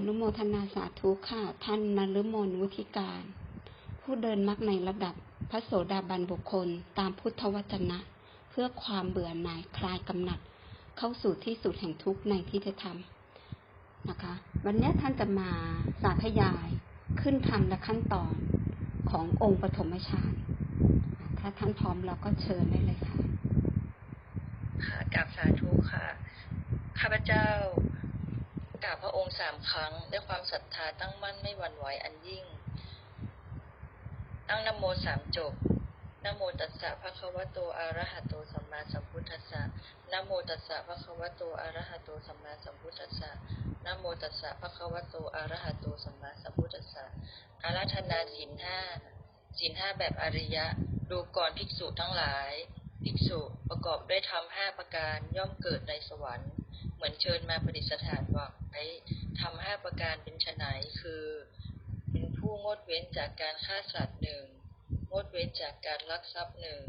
อนุโมทนาสาธุค่ะ ท่านนฤมลวุฒิการ ผู้เดินมรรคในระดับพระโสดาบันบุคคล ตามพุทธวจนะ เพื่อความเบื่อหน่ายคลายกำหนัด เข้าสู่ที่สุดแห่งทุกข์ในที่จะทำนะคะ วันนี้ท่านจะมาสาธยายขึ้นทำและขั้นตอนขององค์ปฐมฌานถ้าท่านพร้อมเราก็เชิญได้เลยค่ะ ค่ะกราบสาธุค่ะ ข้าพเจ้า กราบพระองค์สามครั้ง ด้วยความศรัทธาตั้งมั่นไม่หวั่นไหวอันยิ่ง ตั้งนโมสามจบนโมตัสสะภะคะวะโตอะระหะโตสัมมาสัมพุทธัสสะนโมตัสสะภะคะวะโตอะระหะโตสัมมาสัมพุทธัสสะนโมตัสสะภะคะวะโตอะระหะโตสัมมาสัมพุทธัสสะอาราธนาศีลห้าศีลห้าแบบอริยะ ดูก่อนภิกษุทั้งหลาย ภิกษุประกอบด้วยธรรมห้าประการย่อมเกิดในสวรรค์ เหมือนเชิญมาประดิษฐานไว้ทำห้าประการเป็นไฉนคือ เป็นผู้งดเว้นจากการฆ่าสัตว์หนึ่งงดเว้นจากการลักทรัพย์หนึ่ง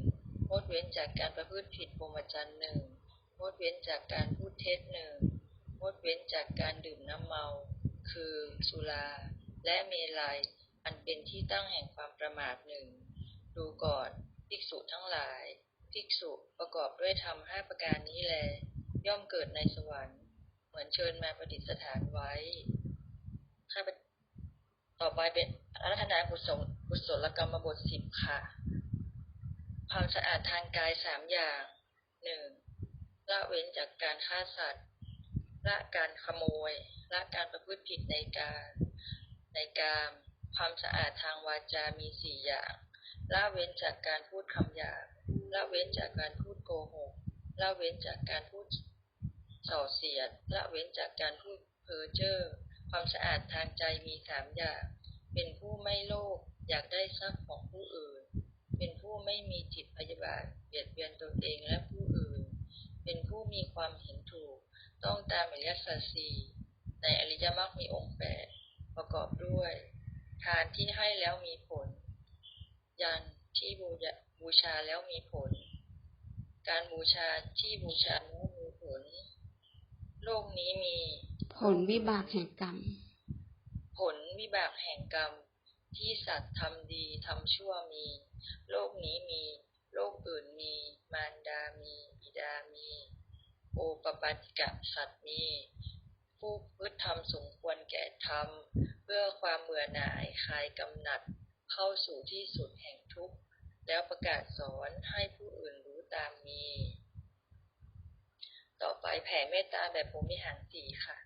งดเว้นจากการประพฤติผิดพรหมจรรย์หนึ่งงดเว้นจากการพูดเท็จหนึ่งงดเว้นจากการดื่มน้ำเมา คือสุราและเมลัย อันเป็นที่ตั้งแห่งความประมาทหนึ่ง ดูก่อนภิกษุทั้งหลายภิกษุประกอบด้วยธรรมห้าประการนี้แล ย่อมเกิดในสวรรค์ เหมือนเชิญมาประดิษฐานไว้ข้าพต่อไปเป็นอารัธนากุศลกุศลกรรมบทสิบค่ะ ความสะอาดทางกายสามอย่างหนึ่งละเว้นจากการฆ่าสัตว์ละการขโมยละการประพฤติผิดในการในการความสะอาดทางวาจามีสี่อย่างละเว้นจากการพูดคำหยาบละเว้นจากการพูดโกหกละเว้นจากการพูด ส่อเสียดละเว้นจากการพูดเพ้อเจ้อความสะอาดทางใจมีสามอย่าง เป็นผู้ไม่โลภอยากได้ทรัพย์ของผู้อื่น เป็นผู้ไม่มีจิตพยาบาทเบียดเบียนตนเองและผู้อื่น เป็นผู้มีความเห็นถูก ต้องตามอริยสัจสี่ในอริยมรรคมีองค์แปดประกอบด้วย ทานที่ให้แล้วมีผล ยันที่บูชาแล้วมีผล การบูชาที่บูชา โลกนี้มี ผลวิบากแห่งกรรม ผลวิบากแห่งกรรม ที่สัตว์ทำดีทำชั่วมี โลกนี้มี โลกอื่นมี มารดามีบิดามี โอปปัติกะสัตว์มี ผู้พฤติธรรมสมควรแก่ธรรม เพื่อความเบื่อหน่ายคลายกำหนัด เข้าสู่ที่สุดแห่งทุกข์ แล้วประกาศสอนให้ผู้อื่นรู้ตามมี ต่อไป แผ่เมตตาแบบภูมิหารสีค่ะ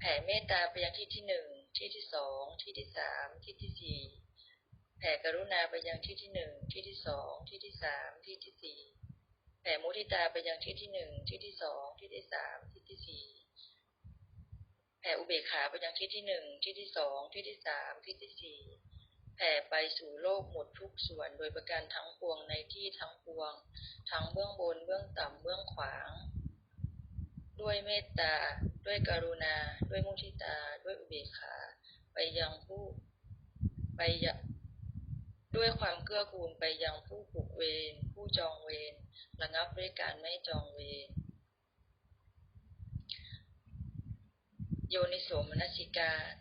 แผ่เมตตาไปยังที่ที่หนึ่งที่ที่สองที่ที่สามที่ที่สี่แผ่กรุณาไปยังที่ที่หนึ่งที่ที่สองที่ที่สามที่ที่สี่แผ่มุทิตาไปยังที่ที่หนึ่งที่ที่สองที่ที่สามที่ที่สี่แผ่อุเบกขาไปยังที่ที่หนึ่งที่ที่สองที่ที่สามที่ที่สี่แผ่ไปสู่โลกหมดทุกส่วนโดยประการทั้งปวงในที่ทั้งปวง ทั้งเบื้องบนเบื้องต่ำเบื้องขวาง ด้วยเมตตา ด้วยกรุณา ด้วยมุทิตา ด้วยอุเบกขา ไปยังผู้ไปยังด้วยความเกื้อกูลไปยังผู้ผูกเวรผู้จองเวรระงับด้วยการไม่จองเวรโยนิโสมนสิการ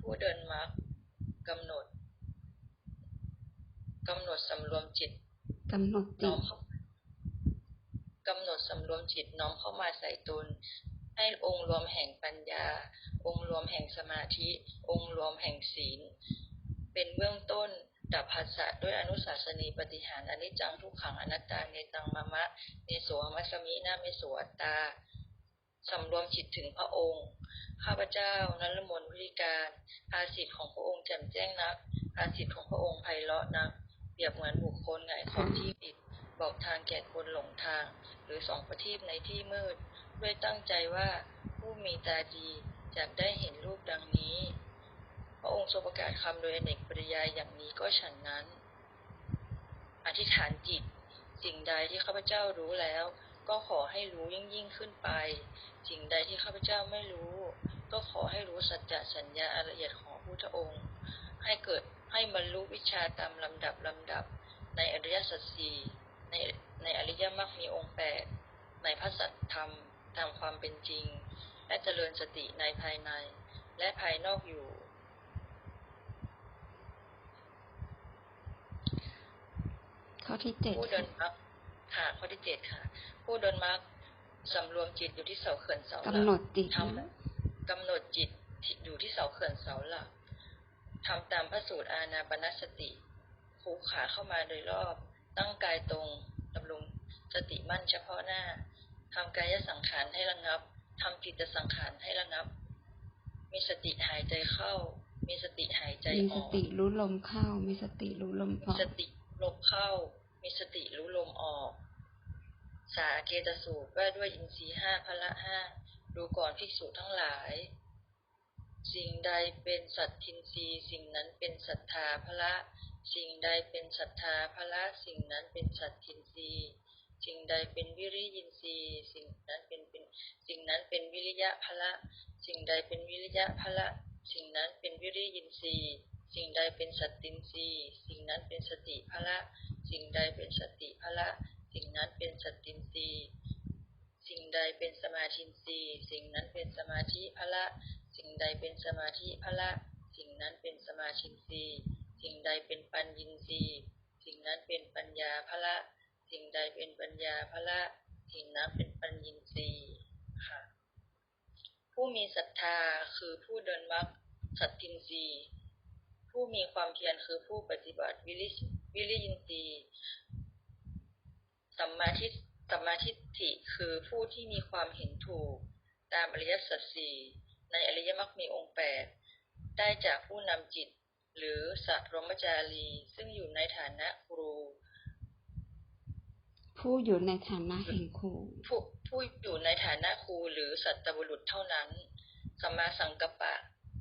ผู้เดินมรรคกำหนดกำหนดสำรวมจิตกำหนดจิน้อตมเข้า กำหนดสำรวมจิตน้อมเข้ามาใส่ตน ให้องค์รวมแห่งปัญญา องค์รวมแห่งสมาธิ องค์รวมแห่งศีล เป็นเบื้องต้นดับภาษะด้วยอนุสาสนีปฏิหารอนิจจังทุกขังอนัตตาเนตังมะมะเนโสมัสมินาเมโสอัตตาสำรวมจิตถึงพระองค์ ข้าพเจ้านรมนวิริการภาสิทธิ์ของพระองค์แจ่มแจ้งนักภาสิทธิ์ของพระองค์ไพเราะนัก เปรียบเหมือนบุคคลหงของที่ปิด บอกทางแก่คนหลงทาง หรือสองประทีปในที่มืด ด้วยตั้งใจว่าผู้มีตาดีจะได้เห็นรูปดังนี้ พระองค์ทรงประกาศคำโดยอเนกปริยายอย่างนี้ก็ฉันนั้น อธิษฐานจิต สิ่งใดที่ข้าพเจ้ารู้แล้ว ก็ขอให้รู้ยิ่งยิ่งขึ้นไป สิ่งใดที่ข้าพเจ้าไม่รู้ ก็ขอให้รู้สัจจะสัญญาอันละเอียดของพระพุทธองค์ ให้เกิดให้บรรลุวิชาตามลำดับลำดับในอริยสัจสี่ ในในอริยมรรคมีองค์แปดในพระสัจธรรมตามความเป็นจริง และเจริญสติในภายใน และภายนอกอยู่ ข้อที่เจ็ดผู้เดินมรรคค่ะ ข้อที่เจ็ดค่ะ ผู้เดินมรรคสำรวมจิตอยู่ที่เสาเขื่อนเสาหลักำหนดจิตทำนะกำหนดจิตที่อยู่ที่เสาเขื่อนเสาหลักทำตามพระสูตรอานาปนสติคูขาเข้ามาโดยรอบ ตั้งกายตรงดำรงสติมั่นเฉพาะหน้าทำกายสังขารให้ระงับทำจิตสังขารให้ระงับ มีสติหายใจเข้า มีสติหายใจมีอสอกติรู้ลมเข้า มีสติรู้ลมอมีอกสติลมเข้า มีสติรู้ลมออก สาเกตสูตรว่าด้วยอินทรีย์ห้าพละห้าดูก่อนภิกษุทั้งหลาย สิ่งใดเป็นสัตทินรีย์สิ่งนั้นเป็นศรัทธาพละ สิ่งใดเป็นศรัทธาพละสิ่งนั้นเป็นสัตทินรีสิ่งใดเป็นวิริยินทรีย์สิ่งนั้นเป็นเป็นสิ่งนั้นเป็นวิริยะพละ สิ่งใดเป็นวิริยะพละ สิ่งนั้นเป็นวิริยินทรีย์สิ่งใดเป็นสัตตินทรีย์สิ่งนั้นเป็นสติพละ สิ่งใดเป็นสติพละ สิ่งนั้นเป็นสตตินทรีย์สิ่งใดเป็นสมาธินทรีย์สิ่งนั้นเป็นสมาธิพละ สิ่งใดเป็นสมาธิพละ สิ่งนั้นเป็นสมาธินทรีย์ สิ่งใดเป็นปัญญินทรีย์สิ่งนั้นเป็นปัญญาพละ สิ่งใดเป็นปัญญาพละ สิ่งนั้นเป็นปัญญินทรีย์ค่ะผู้มีศรัทธาคือผู้เดินมรรคสัตทินรีย์ผู้มีความเพียรคือผู้ปฏิบัติวิริวิริยินทรีย์สัมมาทิสัมมาทิฏฐิคือผู้ที่มีความเห็นถูก ตามอริยสัจสี่ในอริยมรรคมีองค์แปดได้จากผู้นำจิต หรือสัพรหมจารี ซึ่งอยู่ในฐานะครู ผู้อยู่ในฐานะแห่งครูผู้ผู้อยู่ในฐานะครูหรือสัตบุรุษเท่านั้นสัมมาสังกัปปะ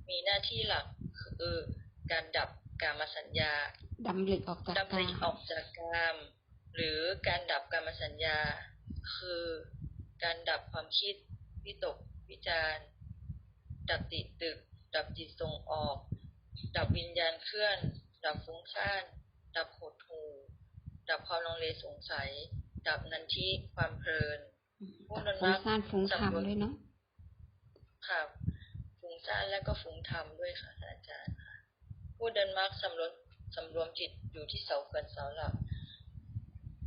มีหน้าที่หลักคือการดับกามสัญญาดำริออกจากดำการิรออกจากกาม หรือการดับกามสัญญา คือการดับความคิด วิตก วิจารณ์ดับติดตึก ดับจิตส่งออก ดับวิญญาณเคลื่อน ดับฟุ้งซ่าน ดับหดหู่ดับความลังเลสงสัย ดับนันทิความเพลินผู้ตัดเดินมฟุ้รงรคซ่านฟุ้งทำด้วยเนาะค่ะฟุ้งซ่านและก็ฟุ้งธรรมด้วยค่ะอาจารย์ค่ะผู้เดินมรรคสำรวมสำรวมจิตอยู่ที่เสาเขื่อนเสาหลัก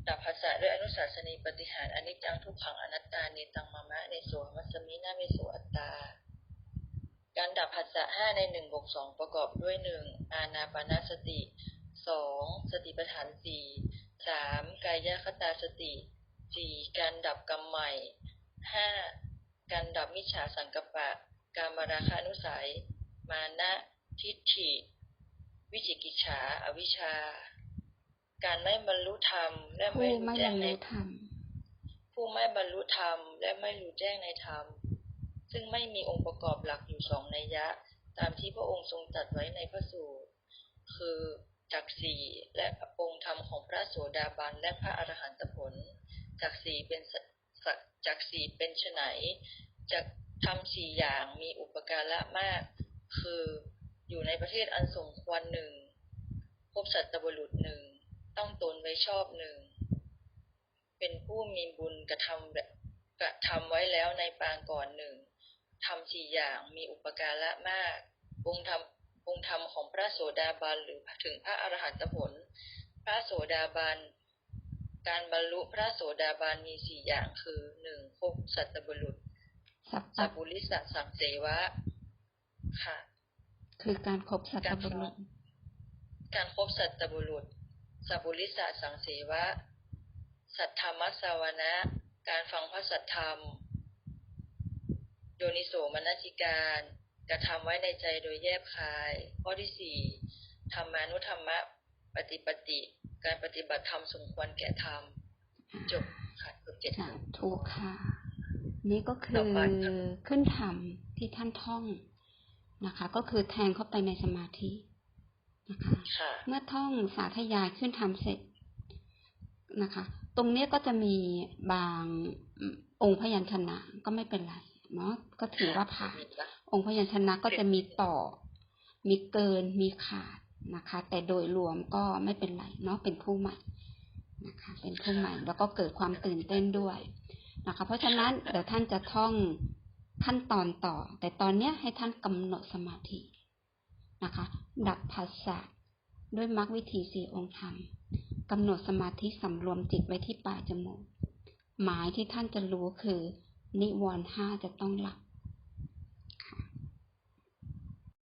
ดับภาษาด้วยอนุสาสนีปฏิหารอนิจจังทุกขังอนัตตาเนตังมามะในโสมัสสมินาเมโสอัตตาการ ดับภาษาห้าในหนึ่งบวกสองประกอบด้วยหนึ่งอานาปานสติสองสติปัฏฐานสี่สามกายคตาสติสี่การดับกรรมใหม่ห้าการดับมิจฉาสังกปะ การมราคานุสัย มานะทิฏฐิ วิจิกิจฉาอวิชชา การไม่บรรลุธรรม และไม่รู้แจ้งในลุธรรมผู้ไม่บรรลุธรรมและไม่รู้แจ้งในธรรม ซึ่งไม่มีองค์ประกอบหลักอยู่สองนัยยะ ตามที่พระองค์ทรงตรัสไว้ในพระสูตร คือจักสีและองค์ธรรมของพระโสดาบันและพระอรหันตผลจักสีเป็นจักสีเป็นไฉนจักทำสี่อย่างมีอุปการะมาก คืออยู่ในประเทศอันสมควรหนึ่งพบสัตบุรุษหนึ่งต้องตนไว้ชอบหนึ่งเป็นผู้มีบุญกระทำกระทำไว้แล้วในปางก่อนหนึ่ง ทำสี่อย่างมีอุปการะมากองค์ธรรมองค์ธรรมของพระโสดาบันหรือถึงพระอรหันตผล พระโสดาบัน การบรรลุพระโสดาบันมีสี่อย่างคือหนึ่งพบสัตบุรุษสัพสัพะพปุริสสังเสวะ ค่ะ คือการครบสัตบุรุษ การพบสัตบุรุษสัพปุริสสังเสวะ สัทธรรมสาวนะ การฟังพระสัทธรรม โยนิโสมนสิการกระทำไว้ในใจโดยแยบคาย ข้อที่สี่ธรรมานุธรรมะ ปฏิปติ การปฏิบัติธรรมสมควรแก่ธรรม จบค่ะจบเจ็ดค่ะสูตรถูกค่ะ นี่ก็คืต่ออไปค่ะขึ้นธรรมที่ท่านท่องนะคะ ก็คือแทงเข้าไปในสมาธินะคะค่ะเมื่อท่องสาธยายขึ้นทำเสร็จนะคะ ตรงเนี้ยก็จะมีบางอืมองค์พยัญชนะก็ไม่เป็นไร เนาะก็ถือว่าผ่าน องค์พยัญชนะก็จะมีต่อ มีเกินมีขาดนะคะ แต่โดยรวมก็ไม่เป็นไรเนาะเป็นผู้ใหม่นะคะ เป็นผู้ใหม่แล้วก็เกิดความตื่นเต้นด้วยนะคะ เพราะฉะนั้นเดี๋ยวท่านจะท่องขั้นตอนต่อ แต่ตอนเนี้ยให้ท่านกำหนดสมาธินะคะ ดับภาษาด้วยมรรควิธีสี่องค์ธรรมกำหนดสมาธิสำรวมจิตไว้ที่ปลายจมูก หมายที่ท่านจะรู้คือ นิวรณ์ห้าจะต้องหลับ